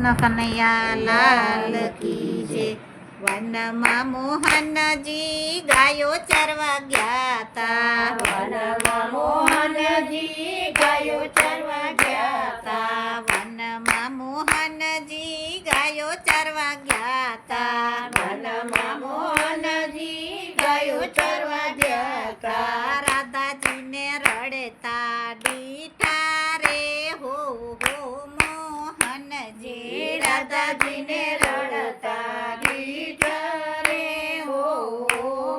કનૈયા લાલ કી છે વનમાં મોહનજી ગાયો ચરવા ગયા તા વનમાં મોહનજી ગાયો ચરવા ગયા તા વનમાં મોહનજી ગાયો ચરવા ગયા તા વનમાં મોહનજી ગાયો ચરવા ગયા તા રડતા દીઠા રે હો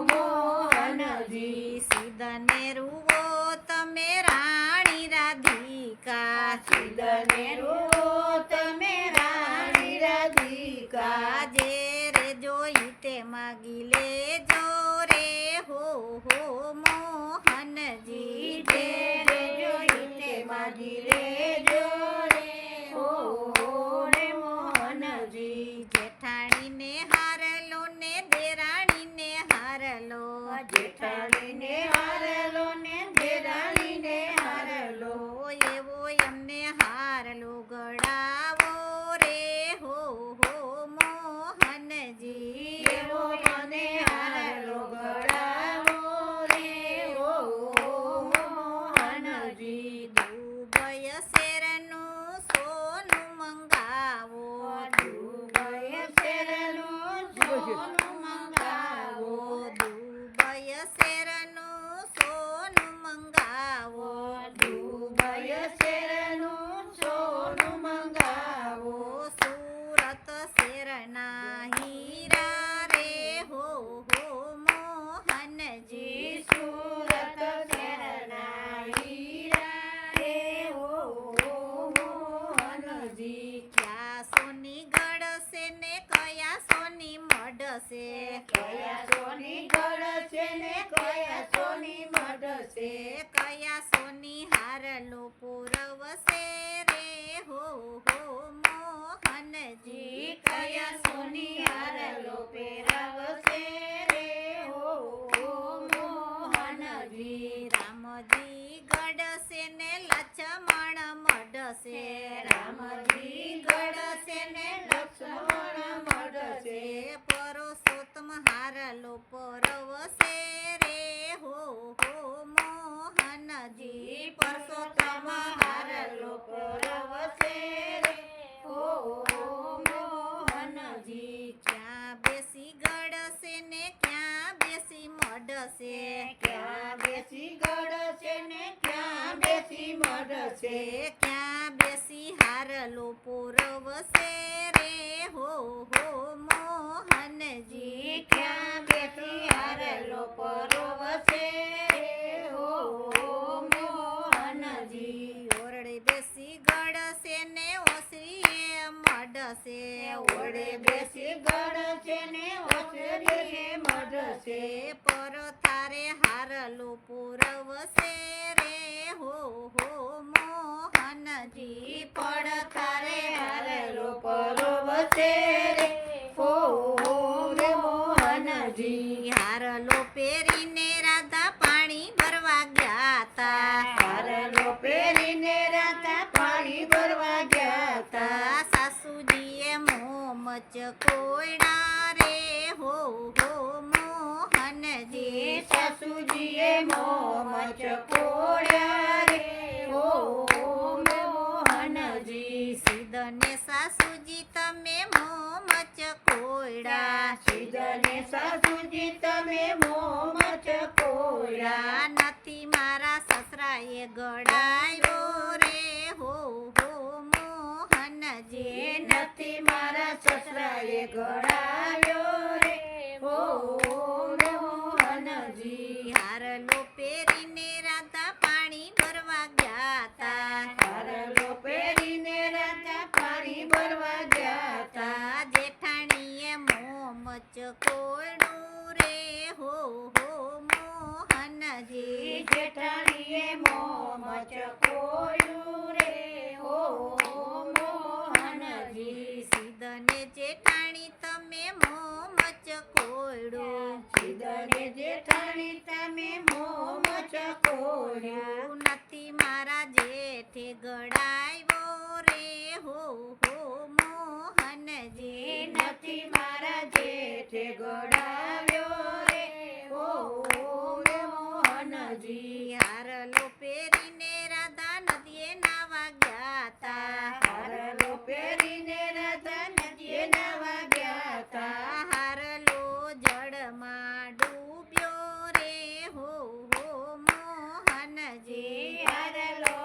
મોહનજી. સીધને રૂવો તમે રાણી રાધિકા. સિદ્ધને રો તમે રાણી રાધિકા. જે રે જોઈ તે માગી લેજો રે હો હો મોહનજી તે રે જોઈ તે માજી લેજો રે હો રે મોહનજી જેઠાણીને હારલો ને દેરાણીને હારલો જેઠાણીને હારલો ને દેરાણીને હારલો ઓ એવો એમને હારલો ગળાવો રે હો હો મોહનજી એવો મને હારલો ગળાવો રે હો મોહનજી દુબય શેરનું સોનું મંગાવો દુબઈ શેરનું સોનું મંગાવો દુબય શેરનું સોનું મંગાવો દુબઈ શેરનું સોનું મંગાવો સુરત શેરના હીરા રે હો હો મોહનજી સુરત શેરના હીરા રે હો મોહનજી ક્યાં સોની ગળશે ને કયા સોની કયા સોની ને મઢશે કયા સોની હારલો પૂરવશે રે? હો હો મોહનજી કયા હારલો પરવસે રે. હો હો, મોહનજી, પરસોત્તમ હારલો પરવસે રે. હો મોહનજી, ક્યાં બેસી ગડશે ને ક્યાં બેસી મઢશે? ક્યાં બેસી ગડશે ને ક્યાં બેસી મડશે ક્યાં બેસી હારલો પૂરવશે હારલો હો મોહનજી. ઓરડે બેસી ગળશે ને ઓસરીએ ઓળે બેસી ગળશે ને ઓસરીએ પર થારે હારલો પૂરવશે. મોમચ કોયડા રે હો હો મોહનજી સસુજીએ મો મચકોડ્યા રે હો મોહનજી સીધને સાસુજી તમે મોમચ કોયડા સિદ્ધને સાસુજી તમે મોમચ કોળ્યા નથી મારા સસરાએ ગળાયો મારા સસરાએ ગળાયો રે. હો મોહનજી. હારલો પહેરીને રાધા પાણી ભરવા ગયા તા હારલો પહેરીને રાતા પાણી ભરવા ગયા તા તા જેઠાણીએ મો કોયડું રે. હો હો મોહનજી. જેઠાણીએ રે હો મોહનજી સીધને જેઠાણી તમે મોમચ કોયડું સિદ્ધને જેઠાણી તમે મોમચ નથી મારા જેઠે ગળાયો રે. હો હો મોહનજી નથી મારા જેઠે ગોડાવ્યો રે. હો મોહનજી હારલો પહેરીને રાધા નદીએ નાવા ગયા તા હારલો પહેરીને રાધા નદીએ નાવા ગયા તા હારલો જળમાં ડૂબ્યો રે હો હો મોહનજી હારલો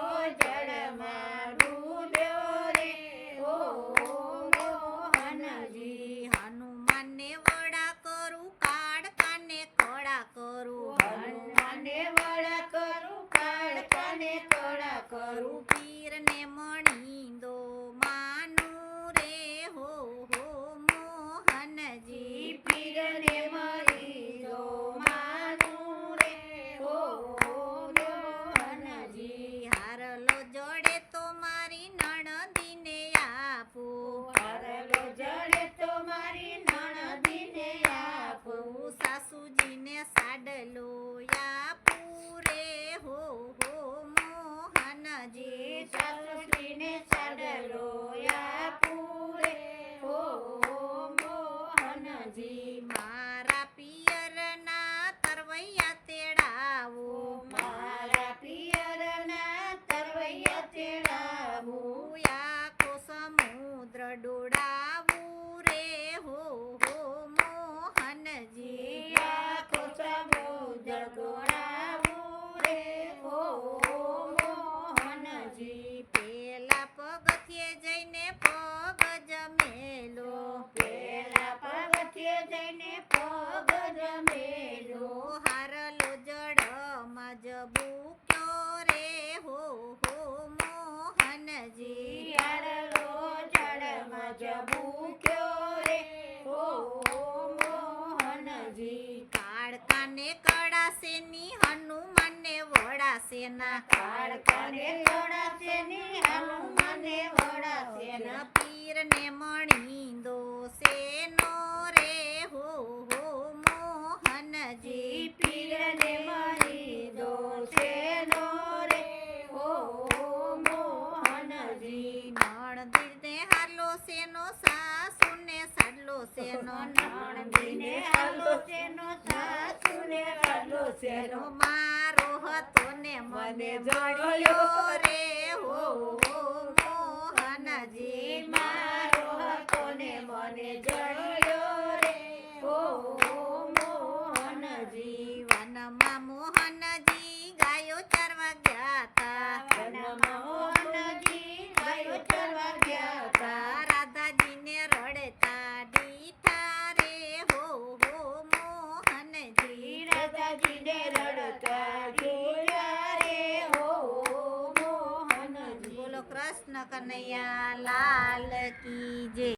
જળમાં ડૂબ્યો રે ઓ મોહનજી હનુમાનને વડા કરું કાળકાને કળા કરું હનુમાને વડા કરું કાળકાને કળા કરું પીરને મણીંદો માનું રે હો હો મોહનજી પીરને મરી દો માનું રે ઓ મોહનજી હારલો જોડે તો મારી નણંદીને આપું હારલો જડે તો મારી નણદીને આપું હું સાસુજીને સાડલો આપું રે હો હો મોહનજી સાસુજીને સાડલો આપું રે ઓ મોહનજી મારા પિયરના તરવૈયા તેડાવો મારા પિયરના તરવૈયા તેડાવું હું આખો રે હો હો મોહનજી. આખો મોહનજી. પેલા પગથિયે જઈને પગ જમેલો પેલા પગથિયે જઈને પગ જમેલો હારલો જળમાં જબૂક્યો રે હો હો મોહનજી શિયાળલો જળમાં જબૂક્યો રે. ઓ મોહનજી. કાળકાને કડાશેની હનુમાનને વડાશેના કાળકાને વળાશે ને હનુમાને વળાશે ને પીરને મણીંદો સેનો રે હો હો મોહનજી પીરને મરી દોષે નો રે ઓ મોહનજી નણદીને સેનો સાસુને સાડલો સેનો નણંદીને હાલો શેનો સાસુને સાડલો શેનો મારો હતો ને મને મળ્યો રે હો હો મોહનજી. મારો હતો ને મને